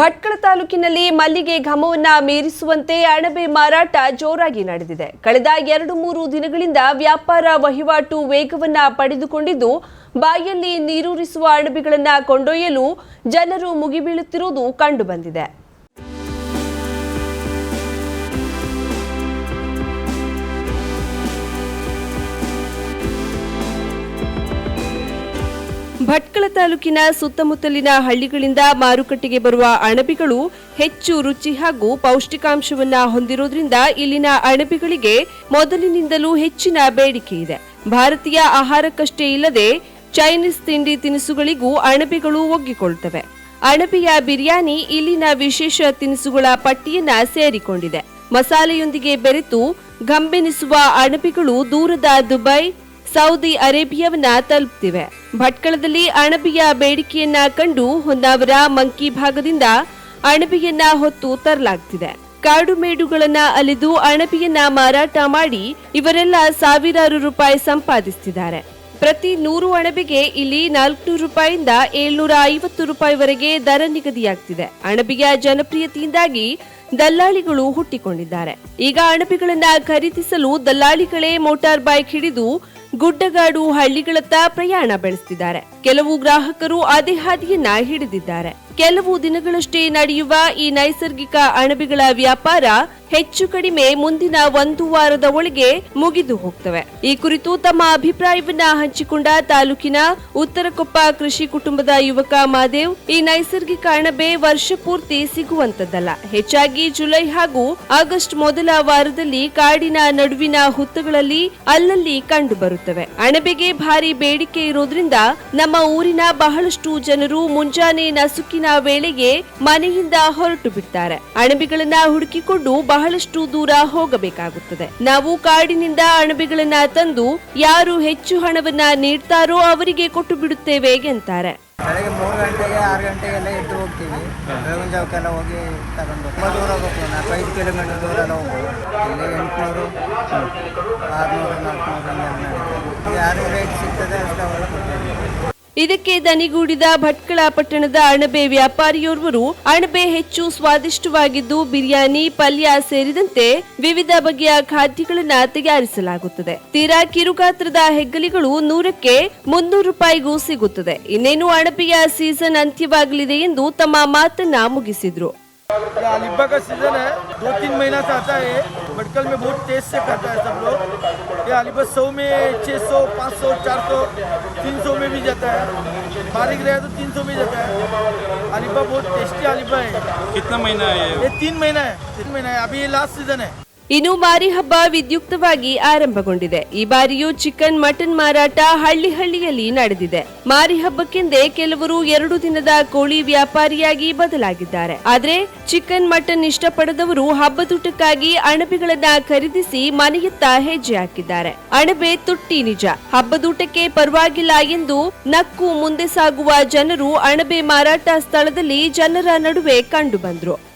ಭಟ್ಕಳ ತಾಲೂಕಿನಲ್ಲಿ ಮಲ್ಲಿಗೆ ಘಮವನ್ನ ಮೀರಿಸುವಂತೆ ಅಣಬೆ ಮಾರಾಟ ಜೋರಾಗಿ ನಡೆದಿದೆ. ಕಳೆದ ಎರಡು ಮೂರು ದಿನಗಳಿಂದ ವ್ಯಾಪಾರ ವಹಿವಾಟು ವೇಗವನ್ನ ಪಡೆದುಕೊಂಡಿದ್ದು, ಬಾಯಲ್ಲಿ ನೀರೂರಿಸುವ ಅಣಬೆಗಳನ್ನು ಕೊಂಡೊಯ್ಯಲು ಜನರು ಮುಗಿಬೀಳುತ್ತಿರುವುದು ಕಂಡುಬಂದಿದೆ ಭಟ್ಕಳ ತಾಲೂಕಿನ ಸುತ್ತಮುತ್ತಲಿನ ಹಳ್ಳಿಗಳಿಂದ ಮಾರುಕಟ್ಟೆಗೆ ಬರುವ ಅಣಬೆಗಳು ಹೆಚ್ಚು ರುಚಿ ಹಾಗೂ ಪೌಷ್ಟಿಕಾಂಶವನ್ನ ಹೊಂದಿರೋದ್ರಿಂದ ಇಲ್ಲಿನ ಅಣಬೆಗಳಿಗೆ ಮೊದಲಿನಿಂದಲೂ ಹೆಚ್ಚಿನ ಬೇಡಿಕೆ ಇದೆ. ಭಾರತೀಯ ಆಹಾರಕ್ಕಷ್ಟೇ ಇಲ್ಲದೆ ಚೈನೀಸ್ ತಿಂಡಿ ತಿನಿಸುಗಳಿಗೂ ಅಣಬೆಗಳು ಒಗ್ಗಿಕೊಳ್ತವೆ. ಅಣಬೆಯ ಬಿರಿಯಾನಿ ಇಲ್ಲಿನ ವಿಶೇಷ ತಿನಿಸುಗಳ ಪಟ್ಟಿಯನ್ನ ಸೇರಿಕೊಂಡಿದೆ. ಮಸಾಲೆಯೊಂದಿಗೆ ಬೆರೆತು ಗಂಬೆನಿಸುವ ಅಣಬೆಗಳು ದೂರದ ದುಬೈ ಸೌದಿ ಅರೇಬಿಯಾವನ್ನ ತಲುಪ್ತಿವೆ. ಭಟ್ಕಳದಲ್ಲಿ ಅಣಬಿಯ ಬೇಡಿಕೆಯನ್ನ ಕಂಡು ಹೊನ್ನಾವರ ಮಂಕಿ ಭಾಗದಿಂದ ಅಣಬಿಯನ್ನ ಹೊತ್ತು ತರಲಾಗ್ತಿದೆ. ಕಾಡು ಮೇಡುಗಳನ್ನ ಅಲೆದು ಅಣಬಿಯನ್ನ ಮಾರಾಟ ಮಾಡಿ ಇವರೆಲ್ಲ ಸಾವಿರಾರು ರೂಪಾಯಿ ಸಂಪಾದಿಸುತ್ತಿದ್ದಾರೆ ಪ್ರತಿ ನೂರು ಅಣಬೆಗೆ ಇಲ್ಲಿ ನಾಲ್ಕುನೂರು ರೂಪಾಯಿಂದ ಏಳ್ನೂರ ಐವತ್ತು ರೂಪಾಯಿವರೆಗೆ ದರ ನಿಗದಿಯಾಗ್ತಿದೆ. ಅಣಬೆಯ ಜನಪ್ರಿಯತೆಯಿಂದಾಗಿ ದಲ್ಲಾಳಿಗಳು ಹುಟ್ಟಿಕೊಂಡಿದ್ದಾರೆ. ಈಗ ಅಣಬೆಗಳನ್ನ ಖರೀದಿಸಲು ದಲ್ಲಾಳಿಗಳೇ ಮೋಟಾರ್ ಬೈಕ್ ಹಿಡಿದು ಗುಡ್ಡಗಾಡು ಹಳ್ಳಿಗಳತ್ತ ಪ್ರಯಾಣ ಬೆಳೆಸ್ತಿದ್ದಾರೆ. ಕೆಲವು ಗ್ರಾಹಕರು ಅದೇ ಹಿಡಿದಿದ್ದಾರೆ. ಕೆಲವು ದಿನಗಳಷ್ಟೇ ನಡೆಯುವ ಈ ನೈಸರ್ಗಿಕ ಅಣಬೆಗಳ ವ್ಯಾಪಾರ ಹೆಚ್ಚು ಕಡಿಮೆ ಮುಂದಿನ ಒಂದು ವಾರದ ಒಳಗೆ ಮುಗಿದು ಹೋಗ್ತವೆ. ಈ ಕುರಿತು ತಮ್ಮ ಅಭಿಪ್ರಾಯವನ್ನ ಹಂಚಿಕೊಂಡ ತಾಲೂಕಿನ ಉತ್ತರಕೊಪ್ಪ ಕೃಷಿ ಕುಟುಂಬದ ಯುವಕ ಮಾದೇವ್, ಈ ನೈಸರ್ಗಿಕ ಅಣಬೆ ವರ್ಷ ಪೂರ್ತಿ ಸಿಗುವಂತದ್ದಲ್ಲ. ಹೆಚ್ಚಾಗಿ ಜುಲೈ ಹಾಗೂ ಆಗಸ್ಟ್ ಮೊದಲ ವಾರದಲ್ಲಿ ಕಾಡಿನ ನಡುವಿನ ಹುತ್ತಗಳಲ್ಲಿ ಅಲ್ಲಲ್ಲಿ ಕಂಡು ಬರುತ್ತವೆ. ಅಣಬೆಗೆ ಭಾರಿ ಬೇಡಿಕೆ ಇರೋದ್ರಿಂದ ನಮ್ಮ ಊರಿನ ಬಹಳಷ್ಟು ಜನರು ಮುಂಜಾನೆ ನಸುಕಿನ ವೇಳೆಗೆ ಮನೆಯಿಂದ ಹೊರಟು ಬಿಡ್ತಾರೆ. ಅಣಬೆಗಳನ್ನ ಹುಡುಕಿಕೊಂಡು ಬಹಳಷ್ಟು ದೂರ ಹೋಗಬೇಕಾಗುತ್ತದೆ. ನಾವು ಕಾಡಿನಿಂದ ಅಣಬೆಗಳನ್ನ ತಂದು ಯಾರು ಹೆಚ್ಚು ಹಣವನ್ನ ನೀಡ್ತಾರೋ ಅವರಿಗೆ ಕೊಟ್ಟು ಬಿಡುತ್ತೇವೆ ಎಂತಾರೆ. ಮೂರು ಗಂಟೆಗೆ, ಆರು ಹೋಗ್ತೀವಿ. ಯಾರು ರೇಟ್ ಸಿಗ್ತದೆ ಅಷ್ಟು ಇದಕ್ಕೆ ದನಿಗೂಡಿದ ಭಟ್ಕಳ ಪಟ್ಟಣದ ಅಣಬೆ ವ್ಯಾಪಾರಿಯೋರ್ವರು ಅಣಬೆ ಹೆಚ್ಚು ಸ್ವಾದಿಷ್ಟವಾಗಿದ್ದು ಬಿರಿಯಾನಿ ಪಲ್ಯ ಸೇರಿದಂತೆ ವಿವಿಧ ಬಗೆಯ ಖಾದ್ಯಗಳನ್ನ ತಯಾರಿಸಲಾಗುತ್ತದೆ ತೀರಾ ಕಿರುಗಾತ್ರದ ಹೆಗ್ಗಲಿಗಳು ನೂರಕ್ಕೆ ಮುನ್ನೂರು ರೂಪಾಯಿಗೂ ಸಿಗುತ್ತದೆ ಇನ್ನೇನು ಅಣಬೆಯ ಸೀಸನ್ ಅಂತ್ಯವಾಗಲಿದೆ ಎಂದು ತಮ್ಮ ಮಾತನ್ನ ಮುಗಿಸಿದ್ರು ये अलिब्बा का सीज़न है दो तीन महीना से आता है भटकल में बहुत तेज से खाता है सब लोग ये अलीबस सौ में छः सौ पाँच सौ चार सौ तीन सौ में भी जाता है। बारीक रहे तो तीन सौ में जाता है। अलीबा बहुत टेस्टी अलीबा है। कितना महीना है ये? ये तीन महीना है। तीन महीना है। अभी ये लास्ट सीज़न है। ಇನ್ನು ಮಾರಿ ಹಬ್ಬ ವಿದ್ಯುಕ್ತವಾಗಿ ಆರಂಭಗೊಂಡಿದೆ. ಈ ಬಾರಿಯೂ ಚಿಕನ್ ಮಟನ್ ಮಾರಾಟ ಹಳ್ಳಿ ಹಳ್ಳಿಯಲ್ಲಿ ನಡೆದಿದೆ. ಮಾರಿ ಹಬ್ಬಕ್ಕೆಂದೇ ಕೆಲವರು ಎರಡು ದಿನದ ಕೋಳಿ ವ್ಯಾಪಾರಿಯಾಗಿ ಬದಲಾಗಿದ್ದಾರೆ. ಆದರೆ ಚಿಕನ್ ಮಟನ್ ಇಷ್ಟಪಡದವರು ಹಬ್ಬದೂಟಕ್ಕಾಗಿ ಅಣಬೆಗಳನ್ನ ಖರೀದಿಸಿ ಮನೆಯತ್ತ ಹೆಜ್ಜೆ ಹಾಕಿದ್ದಾರೆ. ಅಣಬೆ ತುಟ್ಟಿ ನಿಜ. ಹಬ್ಬದೂಟಕ್ಕೆ ಪರವಾಗಿಲ್ಲ ಎಂದು ನಕ್ಕು ಮುಂದೆ ಸಾಗುವ ಜನರು ಅಣಬೆ ಮಾರಾಟ ಸ್ಥಳದಲ್ಲಿ ಜನರ ನಡುವೆ ಕಂಡು ಬಂದ್ರು.